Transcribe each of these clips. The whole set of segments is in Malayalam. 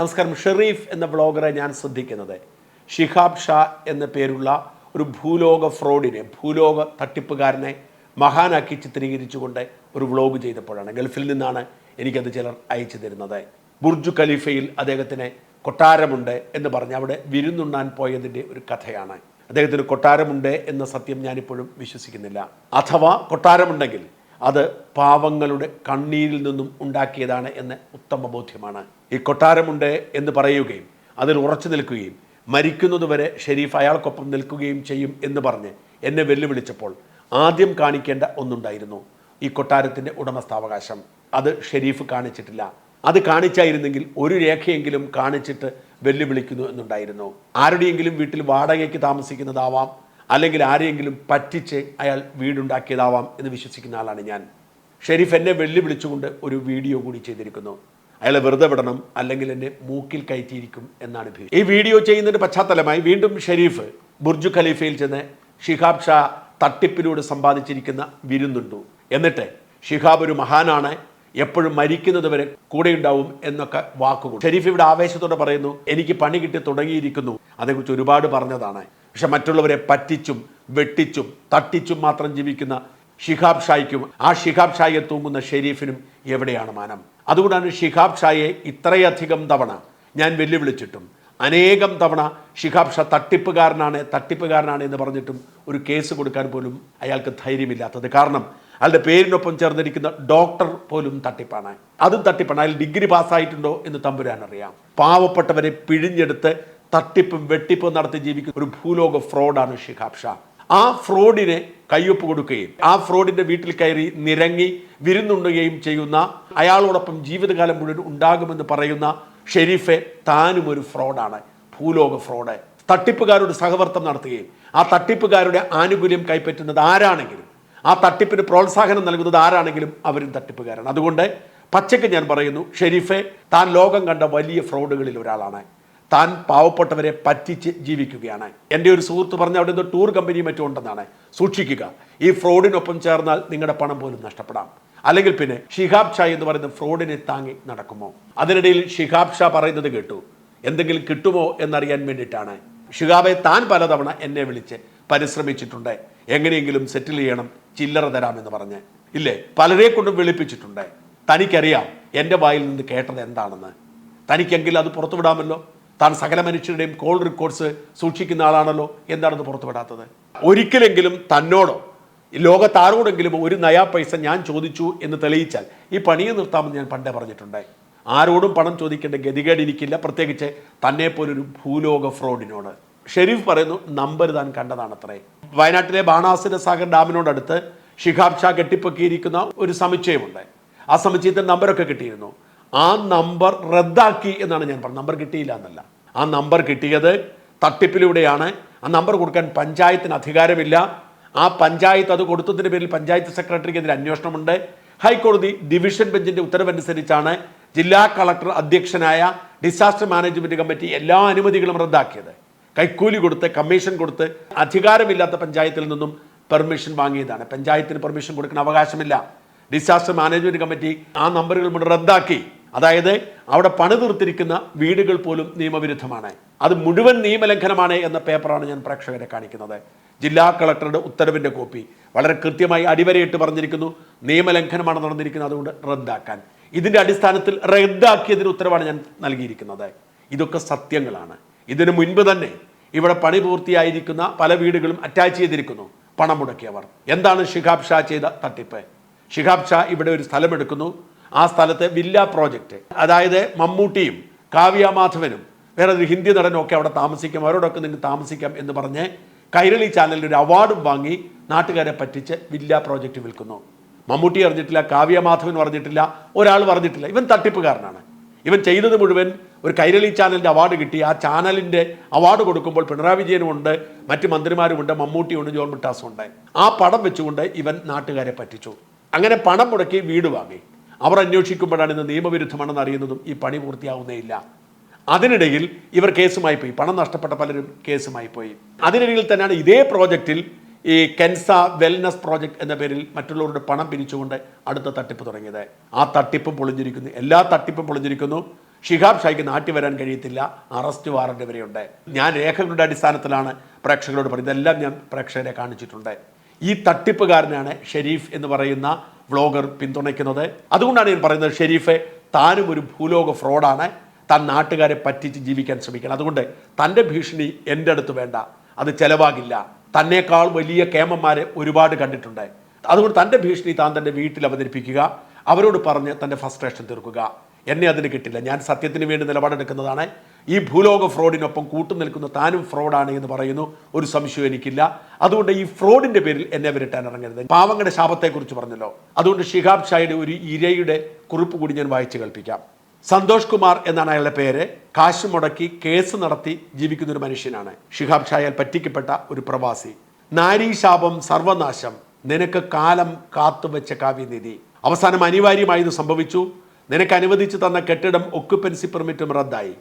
നമസ്കാരം. ഷെറീഫ് എന്ന വ്ളോഗറെ ഞാൻ ശ്രദ്ധിക്കുന്നത്. ഷിഹാബ് ഷാ എന്ന പേരുള്ള ഒരു ഭൂലോക ഫ്രോഡിനെ ഭൂലോക തട്ടിപ്പുകാരനെ മഹാനാക്കി ചിത്രീകരിച്ചുകൊണ്ട് ഒരു വ്ളോഗ് ചെയ്തപ്പോഴാണ് ഗൾഫിൽ നിന്നാണ് എനിക്കത് ചിലർ അയച്ചു തരുന്നത്. ബുർജു ഖലീഫയിൽ അദ്ദേഹത്തിന് കൊട്ടാരമുണ്ട് എന്ന് പറഞ്ഞ് അവിടെ വിരുന്നുണ്ണാൻ പോയതിന്റെ ഒരു കഥയാണ്. അദ്ദേഹത്തിന് കൊട്ടാരമുണ്ട് എന്ന സത്യം ഞാനിപ്പോഴും വിശ്വസിക്കുന്നില്ല. അഥവാ കൊട്ടാരമുണ്ടെങ്കിൽ അത് പാവങ്ങളുടെ കണ്ണീരിൽ നിന്നും ഉണ്ടാക്കിയതാണ് എന്ന് ഉത്തമ ബോധ്യമാണ്. ഈ കൊട്ടാരമുണ്ട് എന്ന് പറയുകയും അതിൽ ഉറച്ചു നിൽക്കുകയും മരിക്കുന്നതുവരെ ഷെരീഫ് അയാൾക്കൊപ്പം നിൽക്കുകയും ചെയ്യും എന്ന് പറഞ്ഞ് എന്നെ വെല്ലുവിളിച്ചപ്പോൾ ആദ്യം കാണിക്കേണ്ട ഒന്നുണ്ടായിരുന്നു ഈ കൊട്ടാരത്തിന്റെ ഉടമസ്ഥാവകാശം. അത് ഷെരീഫ് കാണിച്ചിട്ടില്ല. അത് കാണിച്ചായിരുന്നെങ്കിൽ ഒരു രേഖയെങ്കിലും കാണിച്ചിട്ട് വെല്ലുവിളിക്കുന്നു എന്നുണ്ടായിരുന്നു. ആരുടെയെങ്കിലും വീട്ടിൽ വാടകയ്ക്ക് താമസിക്കുന്നതാവാം അല്ലെങ്കിൽ ആരെയെങ്കിലും പറ്റിച്ച് അയാൾ വീടുണ്ടാക്കിയതാവാം എന്ന് വിശ്വസിക്കുന്ന ആളാണ് ഞാൻ. ഷെരീഫ് എന്നെ വെല്ലുവിളിച്ചുകൊണ്ട് ഒരു വീഡിയോ കൂടി ചെയ്തിരിക്കുന്നു. അയാളെ വെറുതെ വിടണം അല്ലെങ്കിൽ എന്നെ മൂക്കിൽ കയറ്റിയിരിക്കും എന്നാണ് ഭീഷണി ഈ വീഡിയോ ചെയ്യുന്നതിന്റെ പശ്ചാത്തലമായി വീണ്ടും ഷെരീഫ് ബുർജു ഖലീഫയിൽ ചെന്ന് ഷിഹാബ് ഷാ തട്ടിപ്പിലൂടെ സമ്പാദിച്ചിരിക്കുന്ന വിരുന്നുണ്ടു. എന്നിട്ട് ഷിഹാബ് ഒരു മഹാനാണ് എപ്പോഴും മരിക്കുന്നത് വരെ കൂടെയുണ്ടാവും എന്നൊക്കെ വാക്കുകൾ ഷെരീഫ് ഇവിടെ ആവേശത്തോടെ പറയുന്നു എനിക്ക് പണി കിട്ടി തുടങ്ങിയിരിക്കുന്നു. അതേക്കുറിച്ച് ഒരുപാട് പറഞ്ഞതാണ്. പക്ഷെ മറ്റുള്ളവരെ പറ്റിച്ചും വെട്ടിച്ചും തട്ടിച്ചും മാത്രം ജീവിക്കുന്ന ഷിഹാബ് ഷായ്ക്കും ആ ഷിഹാബ് ഷായെ തൂങ്ങുന്ന ഷെരീഫിനും എവിടെയാണ് മാനം? അതുകൊണ്ടാണ് ഷിഹാബ് ഷായെ ഇത്രയധികം തവണ ഞാൻ വെല്ലുവിളിച്ചിട്ടും അനേകം തവണ ഷിഹാബ് ഷാ തട്ടിപ്പുകാരനാണ് തട്ടിപ്പുകാരനാണ് എന്ന് പറഞ്ഞിട്ടും ഒരു കേസ് കൊടുക്കാൻ പോലും അയാൾക്ക് ധൈര്യമില്ലാത്തത്. കാരണം അയാളുടെ പേരിനൊപ്പം ചേർന്നിരിക്കുന്ന ഡോക്ടർ പോലും തട്ടിപ്പാണ്. അതും തട്ടിപ്പാണ്. അയാൾ ഡിഗ്രി പാസ്സായിട്ടുണ്ടോ എന്ന് തമ്പുരാൻ അറിയാം പാവപ്പെട്ടവരെ പിഴിഞ്ഞെടുത്ത് തട്ടിപ്പും വെട്ടിപ്പും നടത്തി ജീവിക്കുന്ന ഒരു ഭൂലോക ഫ്രോഡാണ് ഷിഹാബ് ഷാ. ആ ഫ്രോഡിനെ കയ്യൊപ്പ് കൊടുക്കുകയും ആ ഫ്രോഡിന്റെ വീട്ടിൽ കയറി നിരങ്ങി വിരുന്നുണ്ടുകയും ചെയ്യുന്ന അയാളോടൊപ്പം ജീവിതകാലം മുഴുവൻ ഉണ്ടാകുമെന്ന് പറയുന്ന ഷെരീഫെ താനും ഒരു ഫ്രോഡാണ് ഭൂലോക ഫ്രോഡ്. തട്ടിപ്പുകാരോട് സഹവർത്തം നടത്തുകയും ആ തട്ടിപ്പുകാരുടെ ആനുകൂല്യം കൈപ്പറ്റുന്നത് ആരാണെങ്കിലും ആ തട്ടിപ്പിന് പ്രോത്സാഹനം നൽകുന്നത് ആരാണെങ്കിലും അവരും തട്ടിപ്പുകാരാണ്. അതുകൊണ്ട് പച്ചയ്ക്ക് ഞാൻ പറയുന്നു ഷെരീഫെ താൻ ലോകം കണ്ട വലിയ ഫ്രോഡുകളിൽ ഒരാളാണ്. താൻ പാവപ്പെട്ടവരെ പറ്റിച്ച് ജീവിക്കുകയാണ്. എന്റെ ഒരു സുഹൃത്ത് പറഞ്ഞ അവിടെ നിന്ന് ടൂർ കമ്പനിയും മറ്റും ഉണ്ടെന്നാണ്. സൂക്ഷിക്കുക. ഈ ഫ്രോഡിനൊപ്പം ചേർന്നാൽ നിങ്ങളുടെ പണം പോലും നഷ്ടപ്പെടാം. അല്ലെങ്കിൽ പിന്നെ ഷിഹാബ് ഷാ എന്ന് പറയുന്ന ഫ്രോഡിനെ താങ്ങി നടക്കുമോ? അതിനിടയിൽ ഷിഹാബ് ഷാ പറയുന്നത് കേട്ടു. എന്തെങ്കിലും കിട്ടുമോ എന്നറിയാൻ വേണ്ടിയിട്ടാണ്. ഷിഹാബെ താൻ പലതവണ എന്നെ വിളിച്ച് പരിശ്രമിച്ചിട്ടുണ്ട്. എങ്ങനെയെങ്കിലും സെറ്റിൽ ചെയ്യണം ചില്ലറ തരാമെന്ന് പറഞ്ഞ്. ഇല്ലേ? പലരെ കൊണ്ടും വിളിപ്പിച്ചിട്ടുണ്ട്. തനിക്കറിയാം എന്റെ വായിൽ നിന്ന് കേട്ടത് എന്താണെന്ന്. തനിക്കെങ്കിൽ അത് പുറത്തുവിടാമല്ലോ. താൻ സകല മനുഷ്യരുടെയും കോൾ റെക്കോർഡ്സ് സൂക്ഷിക്കുന്ന ആളാണല്ലോ. എന്താണെന്ന് പുറത്തുവിടാത്തത്? ഒരിക്കലെങ്കിലും തന്നോടോ ലോകത്താരോടെങ്കിലും ഒരു നയാ പൈസ ഞാൻ ചോദിച്ചു എന്ന് തെളിയിച്ചാൽ ഈ പണിയെ നിർത്താമെന്ന് ഞാൻ പണ്ടേ പറഞ്ഞിട്ടുണ്ട് ആരോടും പണം ചോദിക്കേണ്ട ഗതികേട് എനിക്കില്ല. പ്രത്യേകിച്ച് തന്നെ പോലൊരു ഭൂലോക ഫ്രോഡിനോട്. ഷെരീഫ് പറയുന്നു നമ്പർ താൻ കണ്ടതാണത്രേ. വയനാട്ടിലെ ബാണാസുര സാഗർ ഡാമിനോടടുത്ത് ഷിഹാബ് ഷാ കെട്ടിപ്പൊക്കിയിരിക്കുന്ന ഒരു സമുച്ചയമുണ്ട്. ആ സമുച്ചയത്തിൽ നമ്പരൊക്കെ കിട്ടിയിരുന്നു. ആ നമ്പർ റദ്ദാക്കി എന്നാണ് ഞാൻ പറഞ്ഞത്. നമ്പർ കിട്ടിയില്ല എന്നല്ല. ആ നമ്പർ കിട്ടിയത് തട്ടിപ്പിലൂടെയാണ്. ആ നമ്പർ കൊടുക്കാൻ പഞ്ചായത്തിന് അധികാരമില്ല. ആ പഞ്ചായത്ത് അത് കൊടുത്തതിന്റെ പേരിൽ പഞ്ചായത്ത് സെക്രട്ടറിക്കെതിരെ അന്വേഷണമുണ്ട്. ഹൈക്കോടതി ഡിവിഷൻ ബെഞ്ചിന്റെ ഉത്തരവനുസരിച്ചാണ് ജില്ലാ കളക്ടർ അധ്യക്ഷനായ ഡിസാസ്റ്റർ മാനേജ്മെന്റ് കമ്മിറ്റി എല്ലാ അനുമതികളും റദ്ദാക്കിയത്. കൈക്കൂലി കൊടുത്ത് കമ്മീഷൻ കൊടുത്ത് അധികാരമില്ലാത്ത പഞ്ചായത്തിൽ നിന്നും പെർമിഷൻ വാങ്ങിയതാണ്. പഞ്ചായത്തിന് പെർമിഷൻ കൊടുക്കുന്ന അവകാശമില്ല. ഡിസാസ്റ്റർ മാനേജ്മെന്റ് കമ്മിറ്റി ആ നമ്പറുകൾ റദ്ദാക്കി. അതായത് അവിടെ പണി തീർത്തിരിക്കുന്ന വീടുകൾ പോലും നിയമവിരുദ്ധമാണ്. അത് മുഴുവൻ നിയമലംഘനമാണ് എന്ന പേപ്പറാണ് ഞാൻ പ്രേക്ഷകരെ കാണിക്കുന്നത്. ജില്ലാ കളക്ടറുടെ ഉത്തരവിന്റെ കോപ്പി. വളരെ കൃത്യമായി അടിവരയിട്ട് പറഞ്ഞിരിക്കുന്നു. നിയമലംഘനമാണ് നടന്നിരിക്കുന്നത് അതുകൊണ്ട് റദ്ദാക്കാൻ. ഇതിന്റെ അടിസ്ഥാനത്തിൽ റദ്ദാക്കിയതിന് ഉത്തരവാണ് ഞാൻ നൽകിയിരിക്കുന്നത്. ഇതൊക്കെ സത്യങ്ങളാണ്. ഇതിനു മുൻപ് തന്നെ ഇവിടെ പണി പൂർത്തിയായിരിക്കുന്ന പല വീടുകളും അറ്റാച്ച് ചെയ്തിരിക്കുന്നു. പണം മുടക്കിയവർ. എന്താണ് ഷിഹാബ് ഷാ ചെയ്ത തട്ടിപ്പ്? ഷിഹാബ് ഷാ ഇവിടെ ഒരു സ്ഥലമെടുക്കുന്നു. ആ സ്ഥലത്തെ വില്ല പ്രോജക്റ്റ്. അതായത് മമ്മൂട്ടിയും കാവ്യ മാധവനും വേറെ ഒരു ഹിന്ദി നടനും ഒക്കെ അവിടെ താമസിക്കാം. അവരോടൊക്കെ നിങ്ങൾക്ക് താമസിക്കാം എന്ന് പറഞ്ഞ് കൈരളി ചാനലിൽ ഒരു അവാർഡും വാങ്ങി നാട്ടുകാരെ പറ്റിച്ച് വില്ല പ്രോജക്റ്റ് വിൽക്കുന്നു. മമ്മൂട്ടി അറിഞ്ഞിട്ടില്ല കാവ്യ മാധവൻ പറഞ്ഞിട്ടില്ല ഒരാൾ പറഞ്ഞിട്ടില്ല ഇവൻ തട്ടിപ്പുകാരനാണ്. ഇവൻ ചെയ്തത് മുഴുവൻ ഒരു കൈരളി ചാനലിന്റെ അവാർഡ് കിട്ടി. ആ ചാനലിന്റെ അവാർഡ് കൊടുക്കുമ്പോൾ പിണറായി വിജയനുമുണ്ട് മറ്റ് മന്ത്രിമാരുമുണ്ട് മമ്മൂട്ടിയുണ്ട് ജോൺ മിട്ടാസും ഉണ്ട് ആ പടം വെച്ചുകൊണ്ട് ഇവൻ നാട്ടുകാരെ പറ്റിച്ചു. അങ്ങനെ പണം മുടക്കി വീട് വാങ്ങി. അവർ അന്വേഷിക്കുമ്പോഴാണ് ഇന്ന് നിയമവിരുദ്ധമാണെന്ന് അറിയുന്നതും ഈ പണി പൂർത്തിയാവുന്നേയില്ല. അതിനിടയിൽ ഇവർ കേസുമായി പോയി. പണം നഷ്ടപ്പെട്ട പലരും കേസുമായി പോയി. അതിനിടയിൽ തന്നെയാണ് ഇതേ പ്രോജക്റ്റിൽ ഈ കെൻസ വെൽനസ് പ്രോജക്റ്റ് എന്ന പേരിൽ മറ്റുള്ളവരുടെ പണം പിരിച്ചുകൊണ്ട് അടുത്ത തട്ടിപ്പ് തുടങ്ങിയത്. ആ തട്ടിപ്പും പൊളിഞ്ഞിരിക്കുന്നു. എല്ലാ തട്ടിപ്പും പൊളിഞ്ഞിരിക്കുന്നു. ഷിഹാബ് ഷായ്ക്ക് നാട്ടി വരാൻ കഴിയത്തില്ല. അറസ്റ്റ് വാറണ്ട് വരെയുണ്ട് ഞാൻ രേഖകളുടെ അടിസ്ഥാനത്തിലാണ് പ്രേക്ഷകരോട് പറയുന്നത് ഇതെല്ലാം ഞാൻ പ്രേക്ഷകരെ കാണിച്ചിട്ടുണ്ട്. ഈ തട്ടിപ്പുകാരനാണ് ഷെരീഫ് എന്ന് പറയുന്ന വ്ളോഗർ പിന്തുണയ്ക്കുന്നത്. അതുകൊണ്ടാണ് ഞാൻ പറയുന്നത് ഷെരീഫെ താനും ഒരു ഭൂലോക ഫ്രോഡാണ്. താൻ നാട്ടുകാരെ പറ്റിച്ച് ജീവിക്കാൻ ശ്രമിക്കണം. അതുകൊണ്ട് തന്റെ ഭീഷണി എന്റെ അടുത്ത് വേണ്ട. അത് ചെലവാകില്ല. തന്നേക്കാൾ വലിയ കേമന്മാരെ ഒരുപാട് കണ്ടിട്ടുണ്ട്. അതുകൊണ്ട് തന്റെ ഭീഷണി താൻ തന്റെ വീട്ടിൽ അവതരിപ്പിക്കുക. അവരോട് പറഞ്ഞ് തന്റെ ഫസ്ട്രേഷൻ തീർക്കുക. എന്നെ അതിന് കിട്ടില്ല. ഞാൻ സത്യത്തിന് വേണ്ടി നിലപാടെടുക്കുന്നതാണ്. ഈ ഭൂലോക ഫ്രോഡിനൊപ്പം കൂട്ടുനിൽക്കുന്ന താനും ഫ്രോഡാണ് എന്ന് പറയുന്നു. ഒരു സംശയം എനിക്കില്ല. അതുകൊണ്ട് ഈ ഫ്രോഡിന്റെ പേരിൽ എന്നെ വിരട്ടാൻ ഇറങ്ങരുത്. പാവങ്ങളുടെ ശാപത്തെക്കുറിച്ച് പറഞ്ഞല്ലോ. അതുകൊണ്ട് ഷിഹാബ് ഷായുടെ ഒരു ഇരയുടെ കുറിപ്പ് കൂടി ഞാൻ വായിച്ചു കേൾപ്പിക്കാം. സന്തോഷ് കുമാർ എന്നാണ് അയാളുടെ പേര്. കാശ് മുടക്കി കേസ് നടത്തി ജീവിക്കുന്ന ഒരു മനുഷ്യനാണ്. ഷിഹാബ് ഷായാൽ പറ്റിക്കപ്പെട്ട ഒരു പ്രവാസി. നാരീശാപം സർവനാശം. നിനക്ക് കാലം കാത്തുവെച്ച കാവ്യനിധി. അവസാനം അനിവാര്യമായി സംഭവിച്ചു. നിനക്ക് അനുവദിച്ചു തന്ന കെട്ടിടം ഒക്യുപ്പൻസി പെർമിറ്റും റദ്ദായി.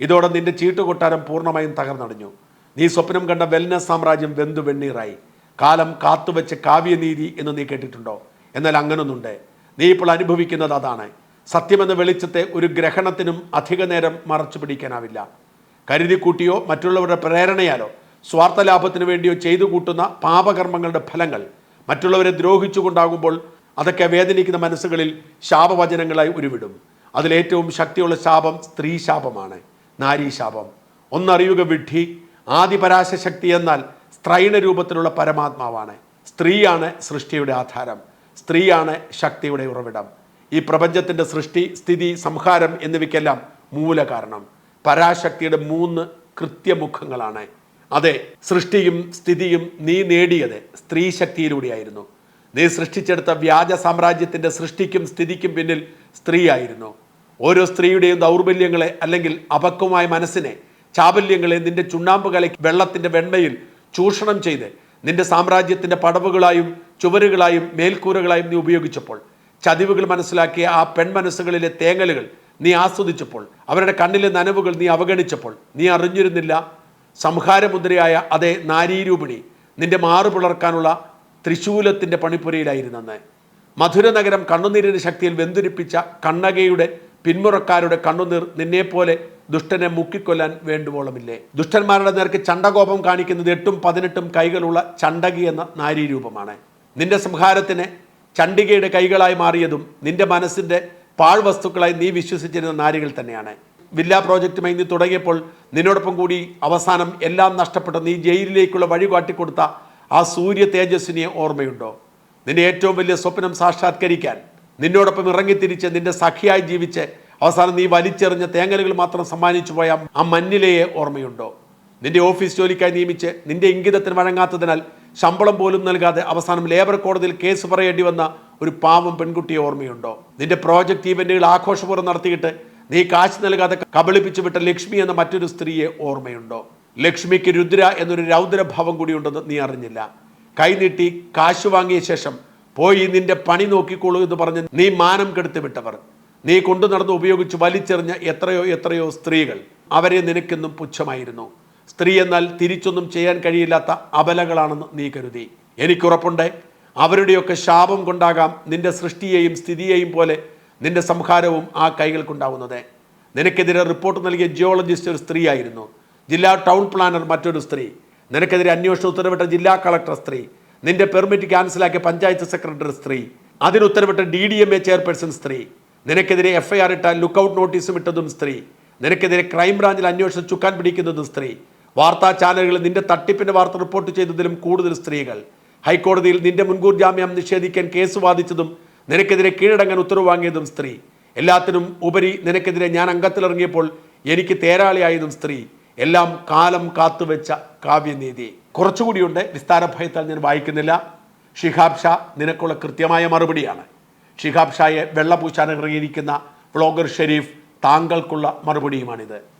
ഇതോടെ നിന്റെ ചീട്ടുകൊട്ടാരം പൂർണമായും തകർന്നടഞ്ഞു. നീ സ്വപ്നം കണ്ട വെൽനസ് സാമ്രാജ്യം വെന്തു വെണ്ണീറായി. കാലം കാത്തുവെച്ച കാവ്യനീതി എന്ന് നീ കേട്ടിട്ടുണ്ടോ? എന്നാൽ അങ്ങനൊന്നുണ്ട്. നീ ഇപ്പോൾ അനുഭവിക്കുന്നത് അതാണ്. സത്യമെന്ന വെളിച്ചത്തെ ഒരു ഗ്രഹണത്തിനും അധിക നേരം മറച്ചു പിടിക്കാനാവില്ല. കരുതിക്കൂട്ടിയോ മറ്റുള്ളവരുടെ പ്രേരണയാലോ സ്വാർത്ഥ ലാഭത്തിന് വേണ്ടിയോ ചെയ്തു കൂട്ടുന്ന പാപകർമ്മങ്ങളുടെ ഫലങ്ങൾ മറ്റുള്ളവരെ ദ്രോഹിച്ചുകൊണ്ടാകുമ്പോൾ അതൊക്കെ വേദനിക്കുന്ന മനസ്സുകളിൽ ശാപവചനങ്ങളായി ഉരുവിടും. അതിലേറ്റവും ശക്തിയുള്ള ശാപം സ്ത്രീ ശാപമാണ് നാരീ ശാപം ഒന്നറിയുക വിഡ്ഢി ആദിപരാശ ശക്തി എന്നാൽ സ്ത്രൈണ രൂപത്തിലുള്ള പരമാത്മാവാണ്. സ്ത്രീയാണ് സൃഷ്ടിയുടെ ആധാരം. സ്ത്രീയാണ് ശക്തിയുടെ ഉറവിടം. ഈ പ്രപഞ്ചത്തിന്റെ സൃഷ്ടി സ്ഥിതി സംഹാരം എന്നിവയ്ക്കെല്ലാം മൂല കാരണം പരാശക്തിയുടെ മൂന്ന് കൃത്യമുഖങ്ങളാണ്. അതെ സൃഷ്ടിയും സ്ഥിതിയും നീ നേടിയത് സ്ത്രീ ശക്തിയിലൂടെയായിരുന്നു നീ സൃഷ്ടിച്ചെടുത്ത വ്യാജ സാമ്രാജ്യത്തിന്റെ സൃഷ്ടിക്കും സ്ഥിതിക്കും പിന്നിൽ സ്ത്രീയായിരുന്നു. ഓരോ സ്ത്രീയുടെയും ദൗർബല്യങ്ങളെ അല്ലെങ്കിൽ അപക്വമായ മനസ്സിനെ ചാബല്യങ്ങളെ നിന്റെ ചുണ്ണാമ്പ് കലയ്ക്ക് വെള്ളത്തിന്റെ വെണ്മയിൽ ചൂഷണം ചെയ്ത് നിന്റെ സാമ്രാജ്യത്തിന്റെ പടവുകളായും ചുവരുകളായും മേൽക്കൂരകളായും നീ ഉപയോഗിച്ചപ്പോൾ ചതിവുകൾ മനസ്സിലാക്കിയ ആ പെൺമനസ്സുകളിലെ തേങ്ങലുകൾ നീ ആസ്വദിച്ചപ്പോൾ അവരുടെ കണ്ണിലെ നനവുകൾ നീ അവഗണിച്ചപ്പോൾ നീ അറിഞ്ഞിരുന്നില്ല. സംഹാരമുദ്രയായ അതേ നാരീരൂപിണി നിന്റെ മാറു പിളർക്കാനുള്ള ത്രിശൂലത്തിന്റെ പണിപ്പുരയിലായിരുന്നെന്ന്. മധുര നഗരം കണ്ണുനീരിന്റെ ശക്തിയിൽ വെന്തുരിപ്പിച്ച കണ്ണകയുടെ പിന്മുറക്കാരുടെ കണ്ണുനീർ നിന്നെപ്പോലെ ദുഷ്ടനെ മുക്കിക്കൊല്ലാൻ വേണ്ടുവോളമില്ലേ? ദുഷ്ടന്മാരുടെ നേർക്ക് ചണ്ടകോപം കാണിക്കുന്നത് എട്ടും പതിനെട്ടും കൈകളുള്ള ചണ്ടകി എന്ന നാരീരൂപമാണ് നിന്റെ സംഹാരത്തിന് ചണ്ഡികയുടെ കൈകളായി മാറിയതും നിന്റെ മനസ്സിന്റെ പാഴ്വസ്തുക്കളായി നീ വിശ്വസിച്ചിരുന്ന നാരികൾ തന്നെയാണ്. വില്ല പ്രോജക്റ്റുമായി നീ തുടങ്ങിയപ്പോൾ നിന്നോടൊപ്പം കൂടി അവസാനം എല്ലാം നഷ്ടപ്പെട്ട നീ ജയിലിലേക്കുള്ള വഴി കാട്ടിക്കൊടുത്ത ആ സൂര്യ തേജസ്സിനെ ഓർമ്മയുണ്ടോ? നിന്റെ ഏറ്റവും വലിയ സ്വപ്നം സാക്ഷാത്കരിക്കാൻ നിന്നോടൊപ്പം ഇറങ്ങിത്തിരിച്ച് നിന്റെ സഖിയായി ജീവിച്ച് അവസാനം നീ വലിച്ചെറിഞ്ഞ തേങ്ങലുകൾ മാത്രം സമ്മാനിച്ചു പോയ ആ മഞ്ഞിലയെ ഓർമ്മയുണ്ടോ? നിന്റെ ഓഫീസ് ജോലിക്കായി നിയമിച്ച് നിന്റെ ഇംഗിതത്തിന് വഴങ്ങാത്തതിനാൽ ശമ്പളം പോലും നൽകാതെ അവസാനം ലേബർ കോടതിയിൽ കേസ് പറയേണ്ടി വന്ന ഒരു പാവം പെൺകുട്ടിയെ ഓർമ്മയുണ്ടോ? നിന്റെ പ്രോജക്റ്റ് ഈവന്റുകൾ ആഘോഷപൂർവം നടത്തിയിട്ട് നീ കാശ് നൽകാതെ കബളിപ്പിച്ചു വിട്ട ലക്ഷ്മി എന്ന മറ്റൊരു സ്ത്രീയെ ഓർമ്മയുണ്ടോ? ലക്ഷ്മിക്ക് രുദ്ര എന്നൊരു രൗദ്രഭാവം കൂടിയുണ്ടെന്ന് നീ അറിഞ്ഞില്ല. കൈനീട്ടി കാശ് വാങ്ങിയ ശേഷം പോയി നിന്റെ പണി നോക്കിക്കോളൂ എന്ന് പറഞ്ഞ് നീ മാനം കെടുത്തി വിട്ടവർ. നീ കൊണ്ടു നടന്ന് ഉപയോഗിച്ച് വലിച്ചെറിഞ്ഞ എത്രയോ എത്രയോ സ്ത്രീകൾ. അവരെ നിനക്കെന്നും പുച്ഛമായിരുന്നു. സ്ത്രീ എന്നാൽ തിരിച്ചൊന്നും ചെയ്യാൻ കഴിയില്ലാത്ത അബലകളാണെന്ന് നീ കരുതി. എനിക്കുറപ്പുണ്ട്. അവരുടെയൊക്കെ ശാപം കൊണ്ടാകാം നിന്റെ സൃഷ്ടിയെയും സ്ഥിതിയെയും പോലെ നിന്റെ സംഹാരവും ആ കൈകൾക്കുണ്ടാവുന്നത്. നിനക്കെതിരെ റിപ്പോർട്ട് നൽകിയ ജിയോളജിസ്റ്റ് ഒരു സ്ത്രീയായിരുന്നു. ജില്ലാ ടൗൺ പ്ലാനർ മറ്റൊരു സ്ത്രീ. നിനക്കെതിരെ അന്വേഷണം ഉത്തരവിട്ട ജില്ലാ കളക്ടർ സ്ത്രീ. നിന്റെ പെർമിറ്റ് ക്യാൻസലാക്കിയ പഞ്ചായത്ത് സെക്രട്ടറി സ്ത്രീ. അതിന് ഉത്തരവിട്ട D D M A chairperson സ്ത്രീ. നിനക്കെതിരെ എഫ് ഐ ആർ ഇട്ട ലുക്കൌട്ട് നോട്ടീസും ഇട്ടതും സ്ത്രീ. നിനക്കെതിരെ ക്രൈംബ്രാഞ്ചിൽ അന്വേഷണം ചുക്കാൻ പിടിക്കുന്നതും സ്ത്രീ. വാർത്താ ചാനലുകളിൽ നിന്റെ തട്ടിപ്പിന്റെ വാർത്ത റിപ്പോർട്ട് ചെയ്തതിലും കൂടുതൽ സ്ത്രീകൾ. ഹൈക്കോടതിയിൽ നിന്റെ മുൻകൂർ ജാമ്യം നിഷേധിക്കാൻ കേസ് വാദിച്ചതും നിനക്കെതിരെ കീഴടങ്ങാൻ ഉത്തരവ് വാങ്ങിയതും സ്ത്രീ. എല്ലാത്തിനും ഉപരി നിനക്കെതിരെ ഞാൻ അംഗത്തിലിറങ്ങിയപ്പോൾ എനിക്ക് തേരാളിയായതും സ്ത്രീ. എല്ലാം കാലം കാത്തുവെച്ച കാവ്യനീതി. കുറച്ചുകൂടിയുണ്ട് വിസ്താര ഭയത്താൽ ഞാൻ വായിക്കുന്നില്ല. ഷിഹാബ് ഷാ നിനക്കുള്ള കൃത്യമായ മറുപടിയാണ്. ഷിഹാബ് ഷായെ വെള്ളപൂശാൻ ഇറങ്ങിയിരിക്കുന്ന വ്ളോഗർ ഷെരീഫ് താങ്കൾക്കുള്ള മറുപടിയുമാണിത്.